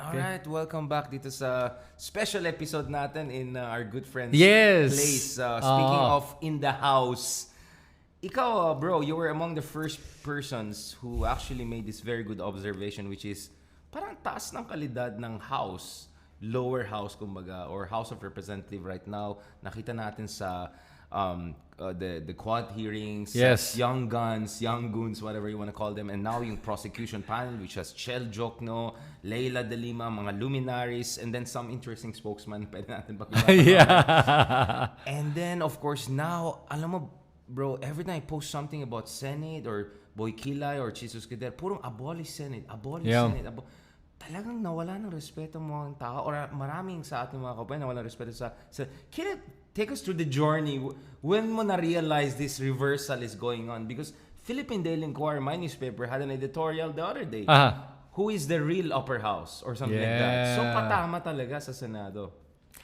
Alright, welcome back dito sa special episode natin in uh, our good friend's Yes. place. Uh, speaking Ah. of in the house, ikaw, uh, bro, you were among the first persons who actually made this very good observation which is parang taas ng kalidad ng house, lower house kumbaga, or House of Representative right now. Nakita natin sa um, uh, the the quad hearings, Yes. young guns, young goons, whatever you want to call them. And now yung prosecution panel, which has Chel Jokno, Leila De Lima, mga luminaries, and then some interesting spokesman. Pwede natin yeah. And then, of course, now, alam mo, bro, every time I post something about Senate or Boy Kilay or Jesus Guder, purong abolish Senate, abolish Yeah. Senate. Abo- Talagang nawala ng respeto mo ang tao or maraming sa ating mga kabayan nawala ng respeto sa, sa you take us through the journey when mo na-realize this reversal is going on because Philippine Daily Inquirer, my newspaper, had an editorial the other day. Aha. Who is the real upper house or something like that. So Yeah. patama talaga sa Senado.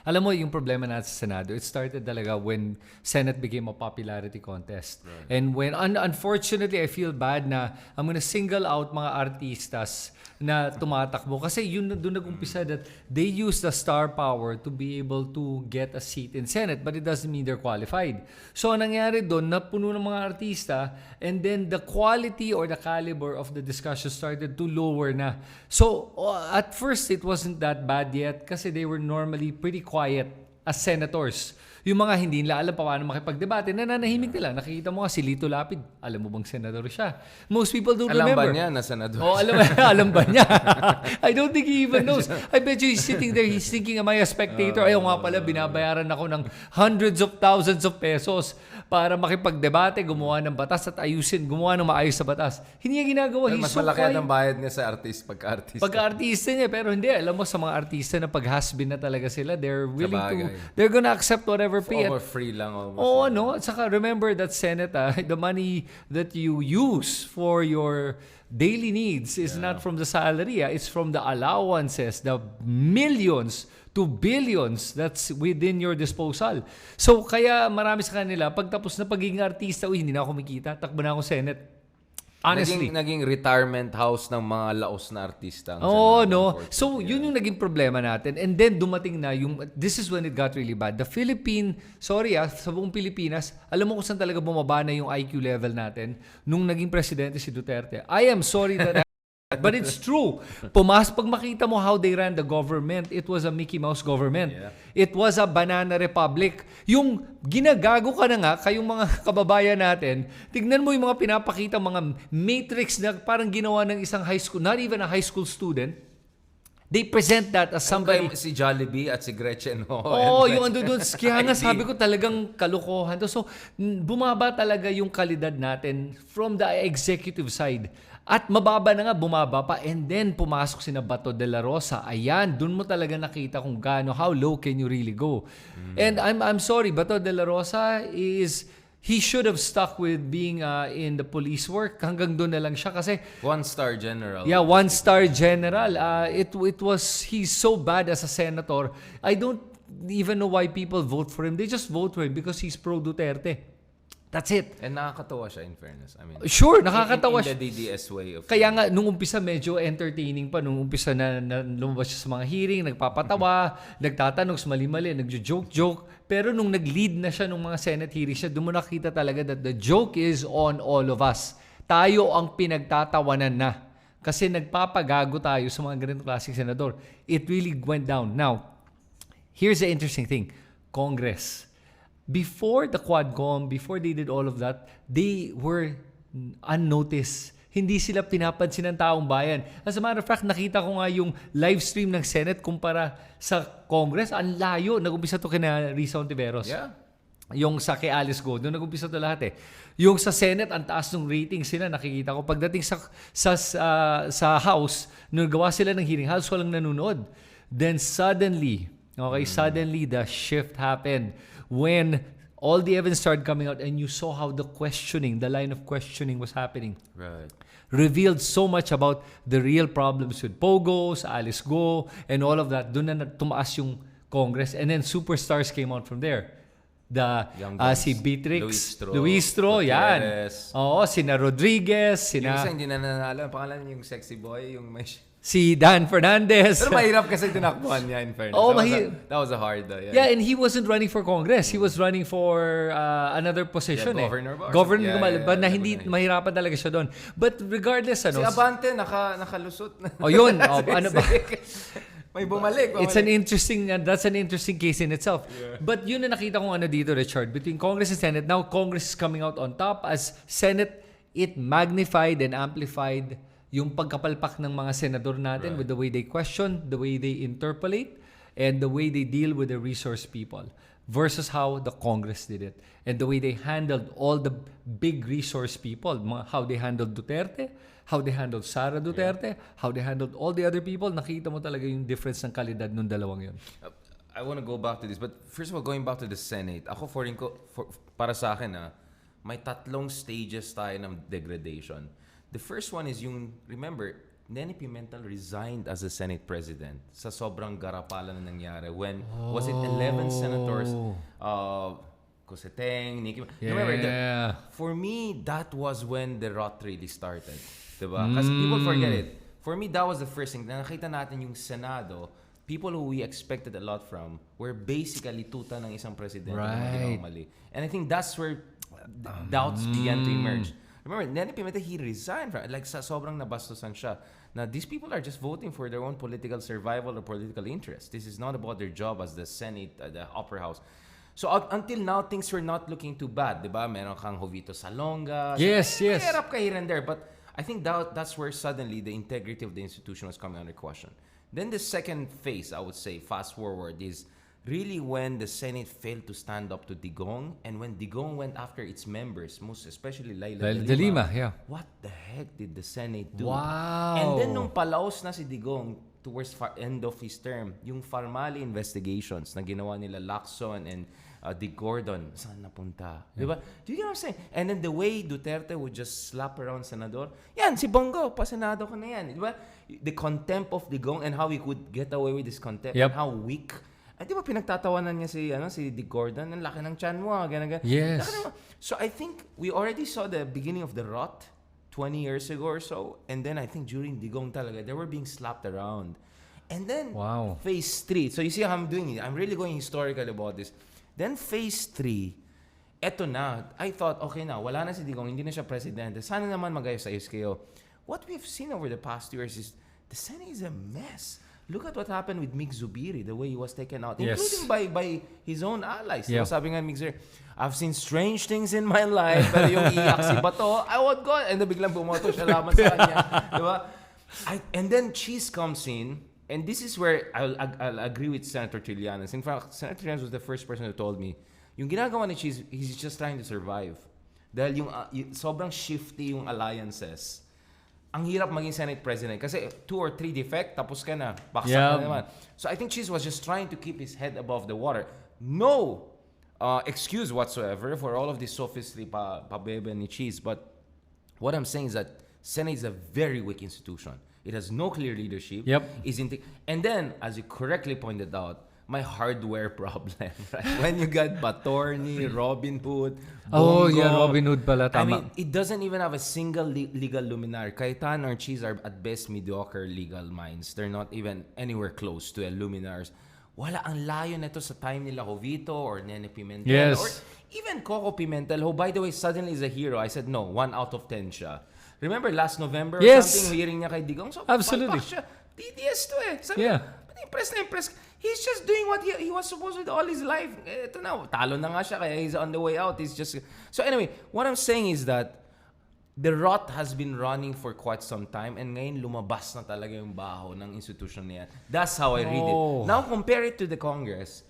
Alam mo, yung problema natin sa Senado, it started talaga when Senate became a popularity contest. And when, un- unfortunately, I feel bad na I'm gonna single out mga artistas na tumatakbo. Kasi yun doon nag-umpisa that they use the star power to be able to get a seat in Senate, but it doesn't mean they're qualified. So, ang nangyari doon, napuno ng mga artista, and then the quality or the caliber of the discussion started to lower na. So, uh, at first, it wasn't that bad yet kasi they were normally pretty quiet as senators. Yung mga hindi nila alam pa paano makipagdebate, nananahimik nila. Nakikita mo nga si Lito Lapid. Alam mo bang senador siya? Most people don't Alam remember. ba niya na senador? Oh, alam, alam ba niya? I don't think he even knows. I bet you he's sitting there, he's thinking, am I a spectator? Ayaw nga pala, binabayaran ako ng hundreds of thousands of pesos para makipagdebate, gumawa ng batas at ayusin, gumawa ng maayos sa batas. Hindi niya ginagawa. He's mas so malaki quiet. ang bayad niya sa artist pagka-artist. Pagka-artista niya, pero hindi. Alam mo, sa mga artista na pag-has-been na talaga sila, they're willing to, they're gonna accept whatever pay. At Over free lang almost. Oo, no? At saka remember that Senate, ah, the money that you use for your daily needs is not from the salary. ah. It's from the allowances, the millions to billions that's within your disposal. So, kaya marami sa kanila, pagtapos na pagiging artista, uy, hindi na ako kumikita, takbo na ako Senate. Honestly. Naging, naging retirement house ng mga laos na artista. Oo, Senado, no. So, yun yung naging problema natin. And then, dumating na yung, this is when it got really bad. The Philippine, sorry ah, sa buong Pilipinas, alam mo kung saan talaga bumaba na yung IQ level natin nung naging presidente si Duterte. I am sorry that But it's true. Pumas, pag makita mo how they ran the government, it was a Mickey Mouse government. Yeah. It was a banana republic. Yung ginagago ka na nga, kayong mga kababayan natin, tignan mo yung mga pinapakita, mga matrix na parang ginawa ng isang high school, not even a high school student. They present that as somebody... Somebody, si Jollibee at si Gretchen Ho. Oo, And- yung ando doon. Kaya nga sabi ko talagang kalokohan to. So, bumaba talaga yung kalidad natin from the executive side. At mababa na nga, bumaba pa. And then, pumasok si na Bato de la Rosa. Ayan, doon mo talaga nakita kung gaano, how low can you really go. And I'm, I'm sorry, Bato de la Rosa is, he should have stuck with being uh, in the police work. Hanggang doon na lang siya kasi One-star general. Yeah, one-star general. Uh, it it was he's so bad as a senator. I don't even know why people vote for him. They just vote for him because he's pro Duterte. That's it. And nakakatawa siya in fairness. I mean, Sure, in- nakakatawa in, siya. in the DDS way of... Kaya nga, nung umpisa medyo entertaining pa. Nung umpisa na, na lumabas siya sa mga hearing, nagpapatawa, nagtatanong, mali-mali, nagjo-joke-joke. Pero nung nag-lead na siya nung mga Senate hearings siya, doon mo nakita talaga that the joke is on all of us. Tayo ang pinagtatawanan na. Kasi nagpapagago tayo sa mga ganitong klaseng senador. It really went down. Now, here's the interesting thing. Congress. Before the Quadcom, before they did all of that, they were unnoticed. Hindi sila pinapansin ng taong bayan. As a matter of fact, nakita ko nga yung live stream ng Senate kumpara sa Congress. Ang layo. Nag-umpisa to kina Risa Ontiveros. Yeah. Yung sa kay Alice Go, doon nag-umpisa to lahat eh. Yung sa Senate, ang taas ng rating sila, nakikita ko. Pagdating sa, sa, sa, sa House, nung gawa sila ng hearing, halos walang nanonood. Then suddenly, okay, suddenly the shift happened when all the evidence started coming out and you saw how the questioning, the line of questioning was happening Right. revealed so much about the real problems with Pogos, Alice Go, and all of that. Doon na tumaas yung Congress. And then superstars came out from there. The Young guns. si Beatrix, Luistro, Luistro, yan. Oo, sina Rodriguez, Yung sina isa hindi na nanalo. Ang pangalan yung sexy boy, yung may... si Dan Fernandez. Pero mahirap kasi tinakbuhan niya in fairness. Oo, that, was mahi- a, that was a hard, uh, yeah. Yeah, and he wasn't running for Congress. He was running for uh, another position Yeah, eh. governor ba or Governor, something? Yeah, yeah, but na yeah, hindi governor. mahirapan talaga siya doon. But regardless, ano, Si Abante, naka, nakalusot na. Oh, yun. Oh, ano ba? May bumalik. It's an bumalik. interesting, uh, that's an interesting case in itself. But yun na nakita kong ano dito, Richard, between Congress and Senate. Now, Congress is coming out on top as Senate, it magnified and amplified yung pagkapalpak ng mga senador natin with the way they question, the way they interpolate, and the way they deal with the resource people versus how the Congress did it. And the way they handled all the big resource people, how they handled Duterte, how they handled Sara Duterte, how they handled all the other people, nakita mo talaga yung difference ng kalidad ng dalawang yun. Uh, I want to go back to this. But first of all, going back to the Senate, ako for, for para sa akin ah, may tatlong stages tayo ng degradation. The first one is yung, remember, Nene Pimentel resigned as a Senate President sa sobrang garapalan na nangyari when, was it 11 senators, uh, Coseteng, Nikki, remember, the, Yeah. for me, that was when the rot really started. Diba? Kasi people forget it. For me, that was the first thing. Na nakita natin yung Senado, people who we expected a lot from were basically tuta ng isang presidente na Right. ginawang mali. And I think that's where doubts began to emerge. Remember, Nene Pimentel, he resigned from, like sa sobrang nabastusan siya. Now, these people are just voting for their own political survival or political interest. This is not about their job as the Senate, uh, the upper house. So up- until now, things were not looking too bad, di ba? Meron kang Jovito Salonga. So, Yes, eh, yes. Mahirap ka here and there. But I think that, that's where suddenly the integrity of the institution was coming under question. Then the second phase, I would say, fast forward, is really when the Senate failed to stand up to Digong and when Digong went after its members, most especially Laila, Laila de Lima. Yeah. What the heck did the Senate do? Wow. And then nung palaos na si Digong towards end of his term, yung Farmali investigations na ginawa nila Lacson and uh, Dick Gordon, saan napunta? Di ba? Do you get what I'm saying? And then the way Duterte would just slap around senador, yan, si Bongo, pasenado ka na yan. Di ba? The contempt of Digong and how he could get away with this contempt Yep. and how weak. Ay, di ba pinagtatawanan niya si, ano, si Dick Gordon? Ang laki ng chan mo, ganun, ganun. Yes. Laki ng- So I think we already saw the beginning of the rot 20 years ago or so. And then I think during Digong talaga, they were being slapped around. And then Wow. phase 3. So you see how I'm doing it. I'm really going historical about this. Then phase 3, eto na. I thought, okay na, wala na si Digong, hindi na siya presidente. Sana naman magayos-ayos kayo. What we've seen over the past years is the Senate is a mess. Look at what happened with Mick Zubiri, the way he was taken out, Yes. including by by his own allies. Yeah. Diba, sabi nga Mick Zubiri, I've seen strange things in my life, pero yung iyak si Bato, I would go, and then biglang bumoto siya laban sa kanya. Diba? I, and then Cheese comes in, and this is where I'll, I'll, I'll agree with Senator Trillanes. In fact, Senator Trillanes was the first person who told me, yung ginagawa ni Cheese, he's just trying to survive. Dahil yung, uh, yung sobrang shifty yung alliances. Ang hirap maging Senate President kasi two or three defect, tapos ka na. Baksak Yeah. na naman. So I think Cheese was just trying to keep his head above the water. No uh, excuse whatsoever for all of this sophistry pa, pabebe ni Cheese. But what I'm saying is that Senate is a very weak institution. It has no clear leadership. Yep. Is in and then, as you correctly pointed out, my hardware problem. Right? When you got Batorni, Robin Hood, Oh, Bongo, yeah, Robin Hood pala, I tama. mean, it doesn't even have a single le- legal luminar. Cayetano or Cheese are at best mediocre legal minds. They're not even anywhere close to a luminars. Wala ang layo nito sa time nila Jovito or Nene Pimentel Yes. or even Coco Pimentel, who by the way suddenly is a hero. I said no, one out of ten siya. Remember last November or Yes. something, hearing niya kay Digong? So, Absolutely. palpak siya. TDS to eh. Sabi yeah. impress na impress. He's just doing what he, he was supposed to do all his life. Ito na, talo na nga siya, kaya he's on the way out. He's just... So anyway, what I'm saying is that the rot has been running for quite some time and ngayon lumabas na talaga yung baho ng institution niya. That's how I read Oh. it. Now compare it to the Congress.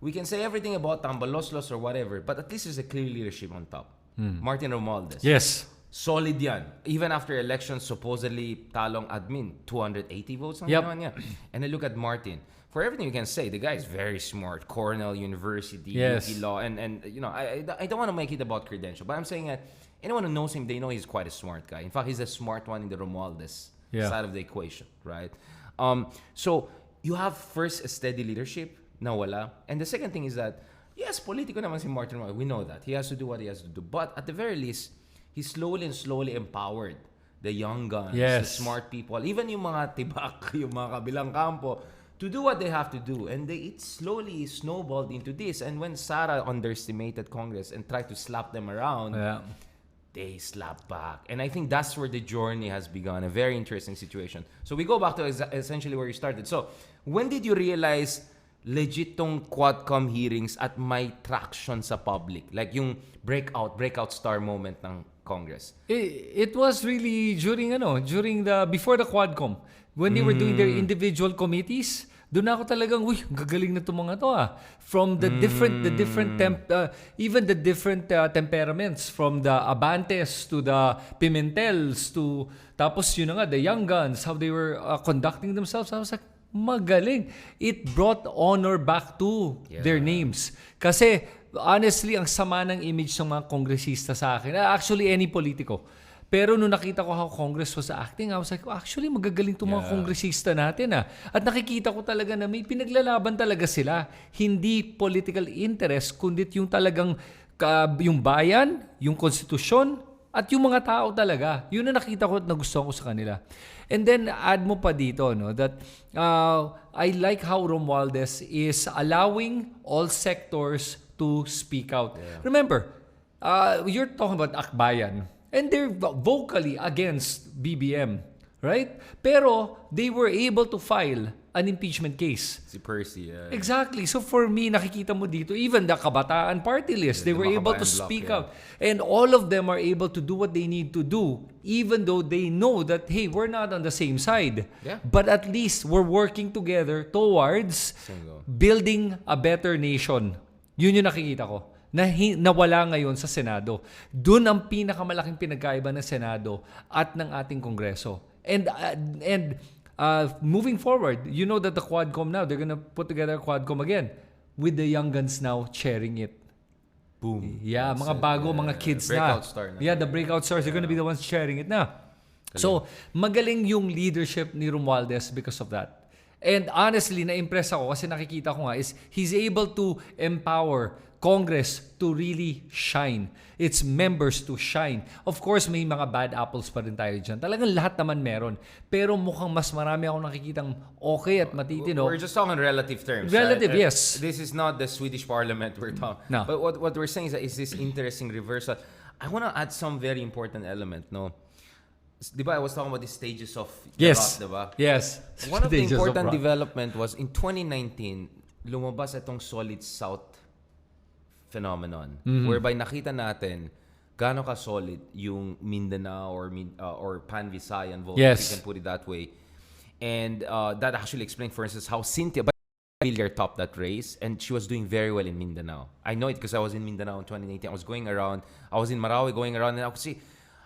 We can say everything about tambaloslos or whatever, but at least there's a clear leadership on top. Martin Romualdez. Yes. Solid yan. Even after elections, supposedly talong admin, 280 votes Yep. niya. And I look at Martin. For everything you can say, the guy is very smart. Cornell University, Yes. UP Law, and and you know, I I, don't want to make it about credential, but I'm saying that anyone who knows him, they know he's quite a smart guy. In fact, he's a smart one in the Romualdez Yeah. side of the equation, right? Um, so you have first a steady leadership, na wala, and the second thing is that yes, politiko naman si Martin Romualdez. We know that he has to do what he has to do, but at the very least, he slowly and slowly empowered the young guns, Yes. the smart people, even yung mga tibak, yung mga kabilang kampo, to do what they have to do. And they, it slowly snowballed into this. And when Sarah underestimated Congress and tried to slap them around, Yeah. they slap back. And I think that's where the journey has begun. A very interesting situation. So we go back to exa- essentially where you started. So when did you realize legit tong Quadcom hearings at may traction sa public? Like yung breakout, breakout star moment ng Congress. It, it was really during ano, during the before the Quadcom when they were doing their individual committees. Doon ako talagang, uy, gagaling na itong mga to ah. From the different, the different temp, uh, even the different uh, temperaments, from the Abantes to the Pimentels to, tapos yun na nga, the Young Guns, how they were uh, conducting themselves. I was like, magaling. It brought honor back to their names. Kasi, honestly, ang sama ng image ng mga kongresista sa akin. ah, Actually, any politiko. Pero nung nakita ko how Congress was acting, I was like, actually, magagaling itong mga Yeah. kongresista natin ah. At nakikita ko talaga na may pinaglalaban talaga sila. Hindi political interest, kundi yung talagang ka, yung bayan, yung konstitusyon, at yung mga tao talaga. Yun ang nakita ko at nagustuhan ko sa kanila. And then, add mo pa dito, no, that uh, I like how Romualdez is allowing all sectors to speak out. Remember, uh, you're talking about Akbayan, and they're vo- vocally against BBM, right? Pero they were able to file an impeachment case. Si Percy. yeah. Exactly. So for me, nakikita mo dito, even the Kabataan Party List, they the were able to speak yeah. out. And all of them are able to do what they need to do, even though they know that, hey, we're not on the same side. Yeah. But at least we're working together towards Single. building a better nation. Yun yung nakikita ko. Na hi- nawala ngayon sa Senado. Doon ang pinakamalaking pinagkaiba ng Senado at ng ating Kongreso. And uh, and uh, moving forward, you know that the Quadcom now, they're gonna put together a Quadcom again with the young guns now chairing it. Boom. Yeah, That's mga it. bago, Yeah, mga kids breakout na. star na. Yeah, the breakout stars, they're gonna be the ones sharing it na. So, magaling yung leadership ni Romualdez because of that. And honestly, na-impress ako kasi nakikita ko nga is he's able to empower Congress to really shine. Its members to shine. Of course, may mga bad apples pa rin tayo dyan. Talagang lahat naman meron. Pero mukhang mas marami ako nakikitang okay at matitino. We're just talking relative terms. Relative, right? Uh, yes. This is not the Swedish parliament we're talking. No. But what, what we're saying is, that is this interesting reversal. I want to add some very important element, no? Di ba, I was talking about the stages of Yes. Iraq, di ba? Yes. One of the important rock. development was in 2019, lumabas itong Solid South phenomenon Mm-hmm. whereby nakita natin gaano ka solid yung Mindanao or uh, or Pan-Visayan vote, if Yes. you can put it that way. And uh, that actually explained, for instance, how Cynthia Villar topped that race and she was doing very well in Mindanao. I know it because I was in Mindanao in 2018. I was going around. I was in Marawi going around and ako kasi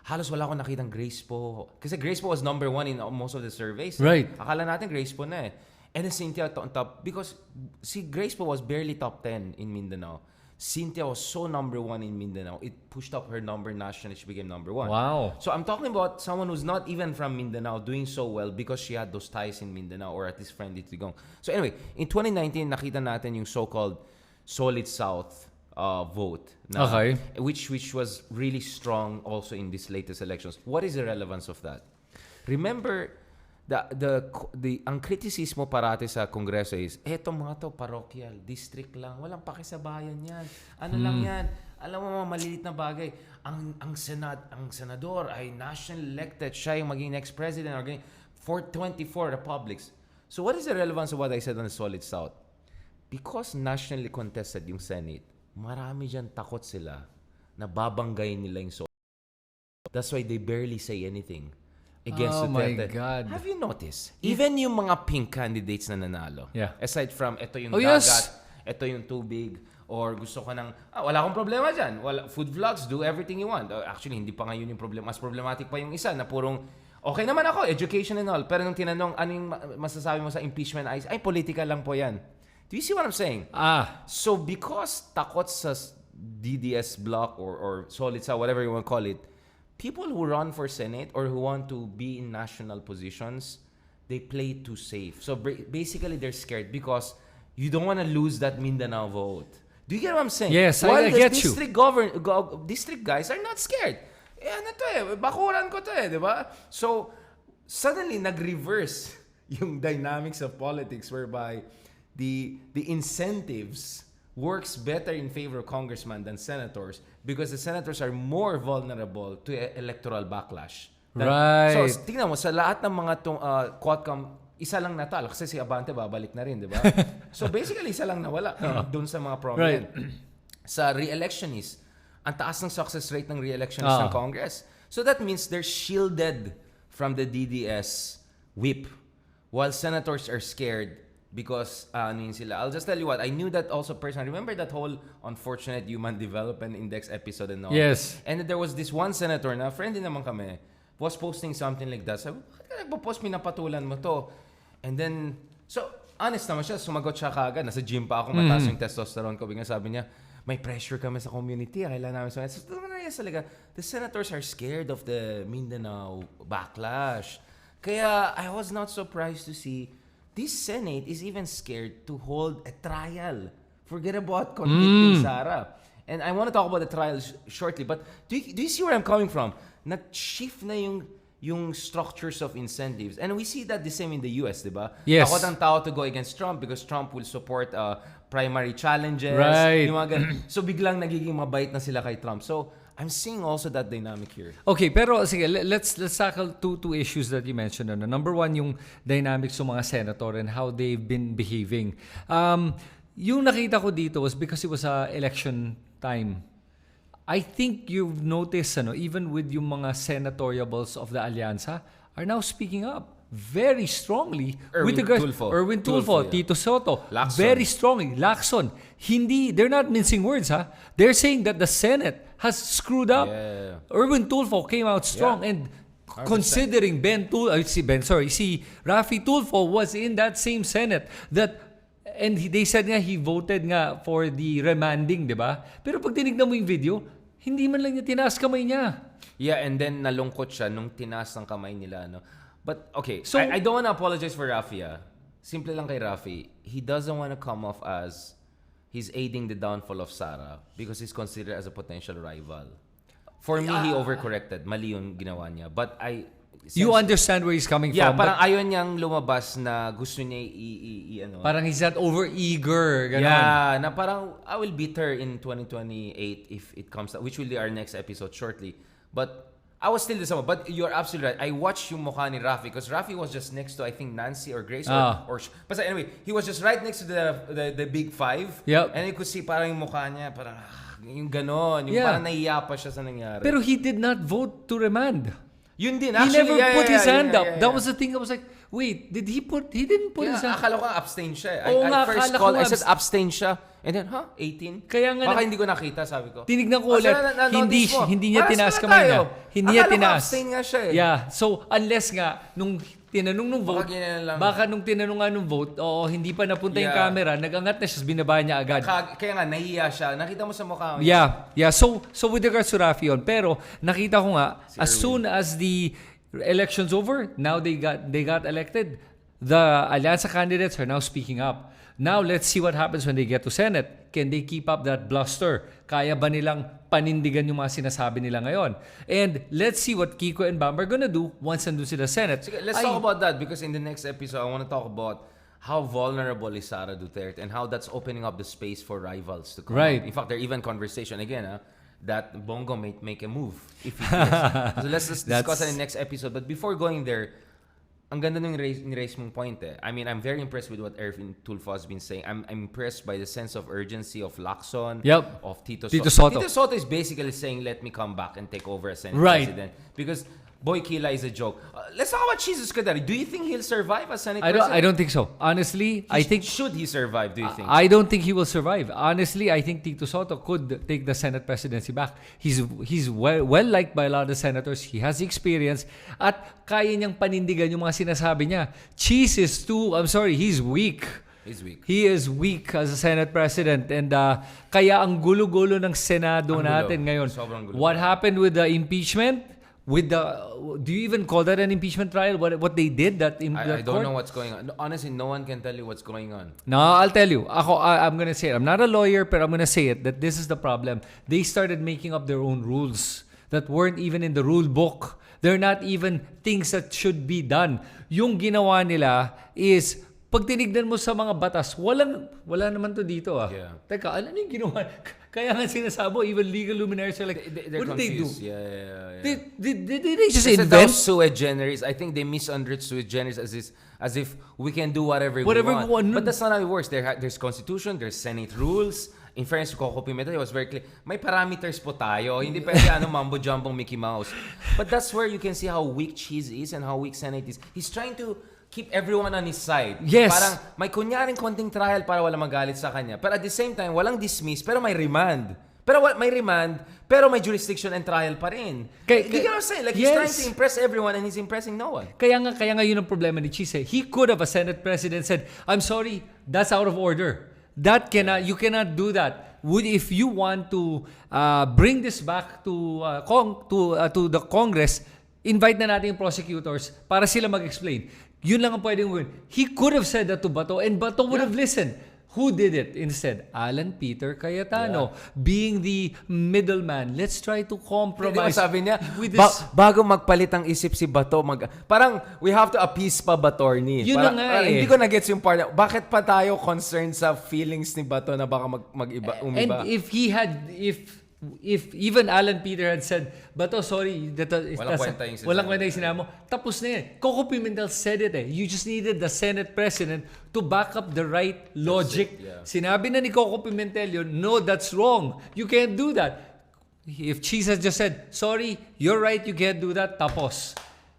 halos wala akong nakitang Grace po. Kasi Grace po was number one in most of the surveys. Right. Akala natin Grace po na eh. And then Cynthia on top because si Grace po was barely top 10 in Mindanao. Cynthia was so number one in Mindanao. It pushed up her number nationally. She became number one. Wow. So I'm talking about someone who's not even from Mindanao doing so well because she had those ties in Mindanao or at least friendly to Tigong. So anyway, in 2019, nakita natin yung so-called Solid South uh, vote. na- Okay. Which, which was really strong also in these latest elections. What is the relevance of that? Remember, the, the, the, ang kritisismo parati sa Kongreso is, etong mga to, parochial, district lang, walang pakisabayan yan. Ano lang yan? Alam mo mga malilit na bagay. Ang ang senat, ang senador ay national elected, siya yung maging next president or ganyan. for 24 republics. So what is the relevance of what I said on the Solid South? Because nationally contested yung Senate, marami dyan takot sila na babanggayin nila yung Solid That's why they barely say anything against Oh my Duterte. God. Have you noticed? Even yung mga pink candidates na nanalo. Yeah. Aside from, ito yung Oh, dagat, yes. ito yung tubig, or gusto ko ng, ah, wala akong problema dyan. Wala, food vlogs, do everything you want. Uh, actually, hindi pa nga yun yung problema. Mas problematic pa yung isa na purong, okay naman ako, education and all. Pero nung tinanong, ano yung ma- masasabi mo sa impeachment, ay, ay, political lang po yan. Do you see what I'm saying? Ah, So because takot sa DDS block or, or solid sa whatever you want to call it, people who run for Senate or who want to be in national positions, they play too safe. So ba- basically they're scared because you don't want to lose that Mindanao vote. Do you get what I'm saying? Yes, I- While I the get you. district govern go, district guys are not scared. eh ano to eh, bakuran ko to eh, di ba? So, suddenly nag-reverse yung dynamics of politics whereby the the incentives works better in favor of congressmen than senators because the senators are more vulnerable to e- electoral backlash. Right. So, tingnan mo, sa lahat ng mga tong, uh, Quadcom, isa lang natalo kasi si Abante babalik na rin, di ba? so basically, isa lang nawala doon sa mga prominent. sa re-electionist, ang taas ng success rate ng re-electionist Ah. ng Congress. So that means they're shielded from the DDS whip while senators are scared because uh, ano yun sila. I'll just tell you what, I knew that also personally. Remember that whole unfortunate human development index episode and all? Yes. And there was this one senator na friend din naman kami was posting something like that. Sabi, bakit ka nagpo-post? Pinapatulan mo to. And then, so, honest naman siya. Sumagot siya kagad. Nasa gym pa ako. Mataas yung testosterone ko. Bigla sabi niya, may pressure kami sa community. ah, Kailangan namin sa... So, yes, talaga. The senators are scared of the Mindanao backlash. Kaya, I was not surprised to see this Senate is even scared to hold a trial. Forget about convicting Sara. And I want to talk about the trials shortly. But do you, do you see where I'm coming from? Nag-shift na yung yung structures of incentives. And we see that the same in the US, di ba? Yes. Takot ang tao to go against Trump because Trump will support uh, primary challenges. Right. Yung mga so biglang nagiging mabait na sila kay Trump. So I'm seeing also that dynamic here. Okay, pero sige, le- let's let's tackle two two issues that you mentioned. Ano. Number one, yung dynamics ng mga senator and how they've been behaving. Um, yung nakita ko dito was because it was a election time. I think you've noticed, ano, even with yung mga senatoriables of the Allianza are now speaking up very strongly with Erwin regards Tulfo. Erwin Tulfo, Tulfo, yeah. Tito Soto, Lacson. very strongly. Lacson, hindi, they're not mincing words, ha? They're saying that the Senate has screwed up. Yeah. Erwin Tulfo came out strong Yeah. and considering Ben Tul ay, si Ben sorry si Rafi Tulfo was in that same Senate that and he, they said nga he voted nga for the remanding, 'di ba? Pero pag tinignan mo yung video, hindi man lang niya tinaas kamay niya. Yeah, and then nalungkot siya nung tinaas ng kamay nila. No? But okay, So- I, I don't wanna apologize for Rafi. ah. Simple lang kay Rafi. He doesn't wanna come off as he's aiding the downfall of Sarah because he's considered as a potential rival. For me, he overcorrected. Mali yung ginawa niya. But I... You understand where he's coming Yeah, from. parang but ayaw niyang lumabas na gusto niya i... i, i ano, parang he's not over eager, ganun. Yeah, na parang I will beat her in 2028 if it comes out, which will be our next episode shortly. But I was still the same. But you're absolutely right. I watched yung mukha ni Rafi because Rafi was just next to I think Nancy or Grace or, Ah. or but anyway, he was just right next to the the, the big five. Yep. And you could see parang yung mukha niya parang ah, yung ganon, yung Yeah. parang nahiya pa siya sa nangyari. Pero he did not vote to remand. Yun din he actually. never yeah, put yeah, his yeah, hand yeah, up. yeah, That yeah. was the thing. I was like, wait, did he put? He didn't put Yeah, his hand. akala ko abstain siya. eh. I, Oo I nga, first called, I said abstain siya. And then, huh? 18? Kaya nga Baka nag- hindi ko nakita, sabi ko. Tinignan ko Oh, ulit. na- na- hindi hindi niya tinaas kamay niya. Hindi niya Akala ko tinaas. abstain nga siya eh. Yeah. So unless nga nung tinanong nung vote, Baka lang. baka nung tinanong nga nung vote, oo, hindi pa napunta yung Yeah. camera, nagangat na siya, binaba niya agad. Kag- kaya nga, nahiya siya. Nakita mo sa mukha. Yeah, yeah. So so with regards to Rafi yun, pero nakita ko nga as soon as the elections over, now they got they got elected. The Allianza candidates are now speaking up. Now let's see what happens when they get to Senate. Can they keep up that bluster? Kaya ba nilang panindigan yung mga sinasabi nila ngayon? And let's see what Kiko and Bam are gonna do once nandun sila Senate. Sige, let's Ay- talk about that because in the next episode, I want to talk about how vulnerable is Sara Duterte and how that's opening up the space for rivals to come Right. up. In fact, there even conversation again, ah, that Bongo may make a move if he so let's just discuss that in the next episode. But before going there, ang ganda nung raise, raise mong point eh. I mean, I'm very impressed with what Erwin Tulfo has been saying. I'm, I'm impressed by the sense of urgency of Lacson, Yep. of Tito, Tito Soto. Soto. Tito Soto is basically saying, let me come back and take over as Senate Right. President. Because Boy Kila is a joke. Uh, let's talk about Jesus Kadari. Do you think he'll survive as Senate I don't President? I don't think so. Honestly, I think Should he survive, do you think? I don't think he will survive. Honestly, I think Tito Soto could take the Senate presidency back. He's he's well, well liked by a lot of senators. He has experience at kaya niyang panindigan yung mga sinasabi niya. Cheese is too, I'm sorry, he's weak. He's weak. He is weak as a Senate President and uh, kaya ang gulo-gulo ng Senado Ang gulo. natin ngayon. Sobrang gulo. What happened with the impeachment? With the do you even call that an impeachment trial? What what they did that in I, that I don't court? know what's going on. Honestly, no one can tell you what's going on. No, I'll tell you. Ako, I, I'm gonna say it. I'm not a lawyer, but I'm gonna say it that this is the problem. They started making up their own rules. that weren't even in the rule book. They're not even things that should be done. Yung ginawa nila is pag tinignan mo sa mga batas, walang wala naman to dito ah. Yeah. Teka, ano yung ginawa? Kaya nga sinasabo, even legal luminaries are like, They, they're what did they do? confused. Yeah, yeah, yeah. Did, did, did, did they just It's invent? those sui generis. I think they misunderstood sui generis as is, as if we can do whatever, Whatever we we want. want. But that's not how it works. There, ha- there's constitution, there's senate rules. In fairness to Coco Pimentel, it was very clear. May parameters po tayo. Hindi pwede ano mambo jumbo Mickey Mouse. But that's where you can see how weak Cheese is and how weak Senate is. He's trying to keep everyone on his side. Yes. Parang may kunyaring konting trial para wala magalit sa kanya. But at the same time, walang dismiss, pero may remand. Pero wa- may remand, pero may jurisdiction and trial pa rin. Kay- you get what I'm saying? Like, he's Yes. trying to impress everyone and he's impressing no one. Kaya nga, kaya nga yun ang problema ni Chise. He could have, a Senate President said, I'm sorry, that's out of order. That cannot, you cannot do that. Would if you want to uh, bring this back to uh, Cong, to uh, to the Congress, invite na natin yung prosecutors para sila mag-explain. Yun lang ang pwedeng gawin. He could have said that to Bato and Bato would have listened. Who did it instead? Alan Peter Cayetano, being the middleman. Let's try to ba compromise sabi niya, with ba- this bago magpalit ang isip si Bato, mag, parang we have to appease pa Batorni. Yun parang, na nga parang eh. Hindi ko na-gets yung part. na- Bakit pa tayo concerned sa feelings ni Bato na baka mag, mag-iba, umiba? And if he had, if if even Alan Peter had said, Bato, sorry, that, uh, Walang that's- kwenta yung sinasabi." walang kwenta yung sinabi mo, tapos na yan. Coco Pimentel said it eh. You just needed the Senate President to back up the right logic. it, yeah. Sinabi na ni Coco Pimentel yun, no, that's wrong. You can't do that. If has just said, sorry, you're right, you can't do that, tapos.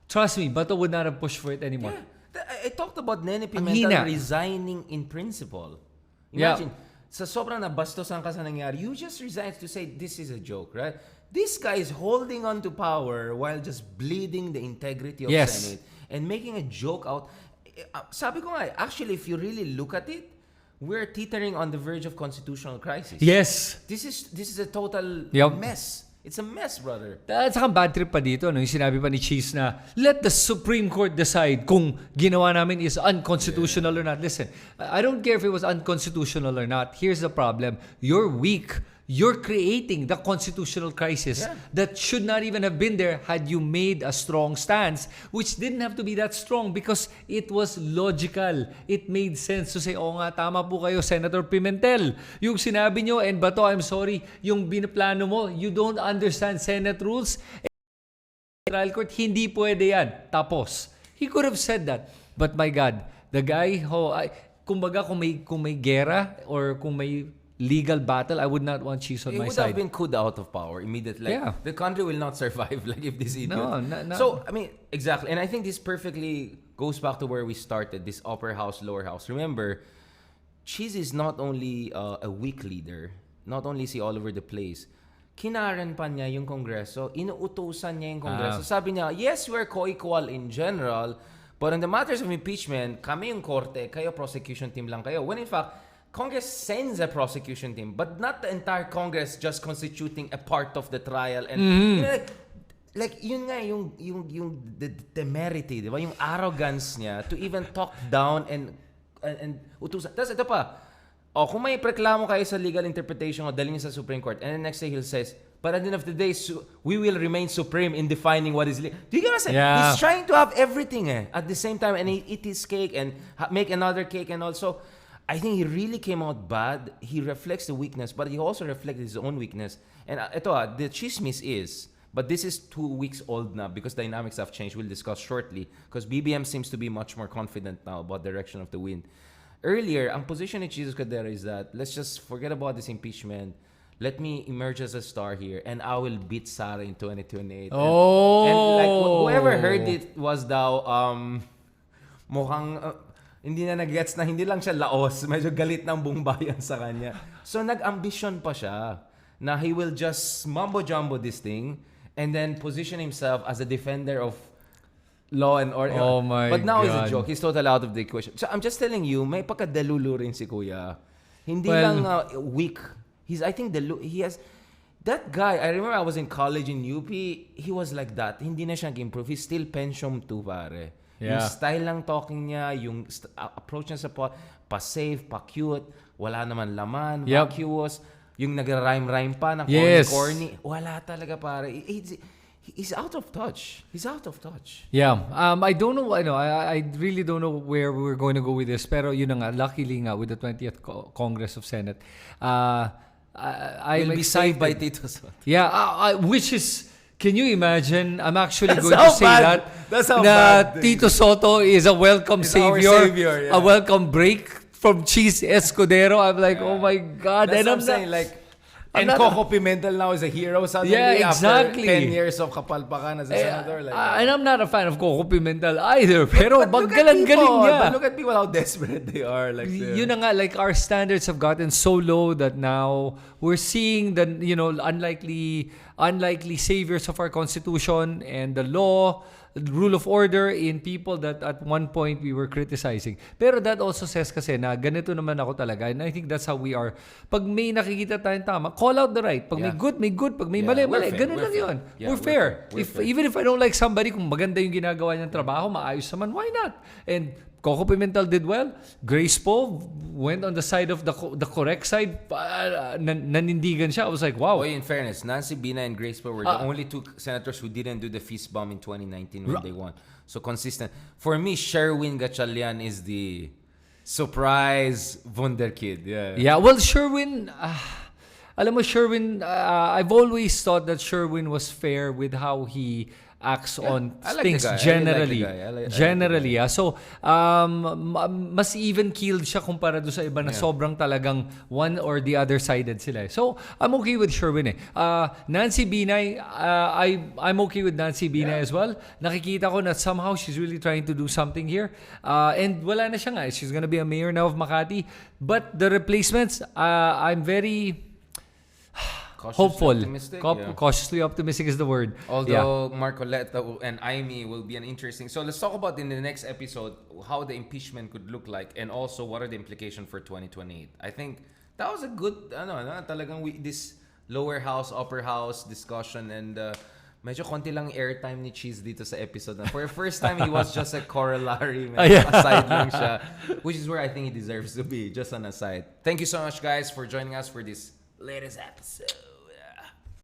Trust me, Bato would not have pushed for it anymore. Yeah. I, I talked about Nene. Pimentel resigning in principle. Yeah. Sa sobrang nabastosan ka sa nangyari, you just resigned to say, this is a joke, right? This guy is holding on to power while just bleeding the integrity of Yes. Senate and making a joke out. Eh, uh, Sabi ko nga, actually, if you really look at it, we're teetering on the verge of constitutional crisis. Yes. This is this is a total Yup. mess. It's a mess, brother. At saka bad trip pa dito, no? yung sinabi pa ni Cheese na, let the Supreme Court decide kung ginawa namin is unconstitutional or not. Listen, I don't care if it was unconstitutional or not. Here's the problem. You're weak. You're creating the constitutional crisis Yeah. that should not even have been there had you made a strong stance, which didn't have to be that strong because it was logical. It made sense to say, oo nga, tama po kayo, Senator Pimentel. Yung sinabi nyo, and Bato, I'm sorry, yung binaplano mo, you don't understand Senate rules. Trial court, hindi pwede yan. Tapos, he could have said that. But my God, the guy, ho, I, kumbaga kung may, kung may gera or kung may legal battle, I would not want cheese on It my would side. have been cooled out of power immediately. Like, Yeah. The country will not survive like if this idiot. No, na- na- So, I mean, exactly. And I think this perfectly goes back to where we started, this upper house, lower house. Remember, Cheese is not only uh, a weak leader, not only is he all over the place, kinaran pa niya yung Kongreso, inuutosan niya yung Kongreso. Ah. Sabi niya, yes, we're co-equal in general, but on the matters of impeachment, kami yung korte, kayo prosecution team lang kayo. When in fact, Congress sends a prosecution team, but not the entire Congress just constituting a part of the trial. And you know, like, like yun nga yung yung yung the temerity, 'di ba? Yung arrogance niya to even talk down and and, and utusan. Tapos ito pa. Oh, kung may preklamo kayo sa legal interpretation o dalhin sa Supreme Court and the next day he'll says, but at the end of the day, su- we will remain supreme in defining what is legal. Do you get what I'm saying? Yeah. He's trying to have everything eh, at the same time and he eat his cake and ha- make another cake and also I think he really came out bad. He reflects the weakness, but he also reflects his own weakness. And uh, ito ah, the chismis is, but this is two weeks old now because dynamics have changed. We'll discuss shortly because BBM seems to be much more confident now about direction of the wind. Earlier, ang position ni Jesus Cadera is that let's just forget about this impeachment. Let me emerge as a star here, and I will beat Sara in 2028. And- Oh! and like wh- whoever heard it was daw um mukhang uh, hindi na nag-gets na hindi lang siya laos, medyo galit ng buong bayan sa kanya. So nag-ambition pa siya na he will just mumbo-jumbo this thing and then position himself as a defender of law and order. Oh my But now he's a God. joke. He's totally out of the equation. So I'm just telling you, may pagkadalulo rin si Kuya. Hindi Well- lang uh, weak. He's I think the he has that guy. I remember I was in college in UP. He was like that. Hindi na siya nag-improve. He's still pension 2 pare. Yung Yeah. style lang talking niya, yung st- approach niya sa po, pa-safe, pa-cute, wala naman laman, Yep. vacuous. yung nagra-rhyme-rhyme pa ng Yes. corny-corny. Wala talaga pare. He's, he's out of touch. He's out of touch. Yeah. Um, I don't know, ano, I, I really don't know where we're going to go with this. Pero yun na nga, luckily nga, with the 20th Co- Congress of Senate, uh, I, I'm Will be saved by Tito Soto. Yeah, uh, uh, which is, can you imagine? I'm actually That's going to say bad- that. that's how na bad Tito Soto is a welcome Is our savior, savior, yeah. a welcome break from Cheese Escudero. I'm like, oh my God. That's and what I'm I'm saying. not- Like, I'm and not- Coco Pimentel now is a hero suddenly Yeah, exactly. after 10 years of kapalpakan as a Eh, senator. Like, uh, and I'm not a fan of Coco Pimentel either. Pero But magalang-galing people, niya. But look at people how desperate they are. Like, yun na nga like our standards have gotten so low that now we're seeing the you know unlikely unlikely saviors of our constitution and the law the rule of order in people that at one point we were criticizing. Pero that also says kasi na ganito naman ako talaga. And I think that's how we are. Pag may nakikita tayong tama call out the right. Pag may Yeah. good may good. Pag may Yeah, mali. mali ganun we're lang fair. yun. Yeah, we're we're fair. fair, we're if fair. even if I don't like somebody kung maganda yung ginagawa niyang trabaho maayos naman why not? And Coco Pimentel did well. Grace Poe went on the side of the co- the correct side. Uh, nan- nanindigan siya. I was like, wow. Oh, in fairness, Nancy Bina and Grace Poe were Ah. the only two senators who didn't do the fist bomb in 2019 when they won. So consistent. For me, Sherwin Gatchalian is the surprise wunderkid. Yeah. Yeah, well, Sherwin, ah, alam mo, Sherwin, ah, I've always thought that Sherwin was fair with how he acts on I like things like generally. I like- I like generally, yeah. So, um, ma- mas even keeled siya kumpara do sa iba na Yeah. sobrang talagang one or the other sided sila. eh. So, I'm okay with Sherwin eh. Uh, Nancy Binay, uh, I, I'm okay with Nancy Binay as well. Nakikita ko na somehow she's really trying to do something here. Uh, and wala na siya nga. She's gonna be a mayor now of Makati. But the replacements, uh, I'm very Cautiously hopeful. optimistic, Cau- yeah. Cautiously optimistic is the word. Yeah. Although Marcoleta and Aimee will be an interesting. So let's talk about in the next episode how the impeachment could look like and also what are the implications for 2028. I think that was a good ano, ano talagang we, this lower house upper house discussion and uh, medyo konti lang airtime ni Cheese dito sa episode na. For the first time he was just a corollary Ah, yeah. aside lang siya which is where I think he deserves to be just an aside. Thank you so much guys for joining us for this latest episode.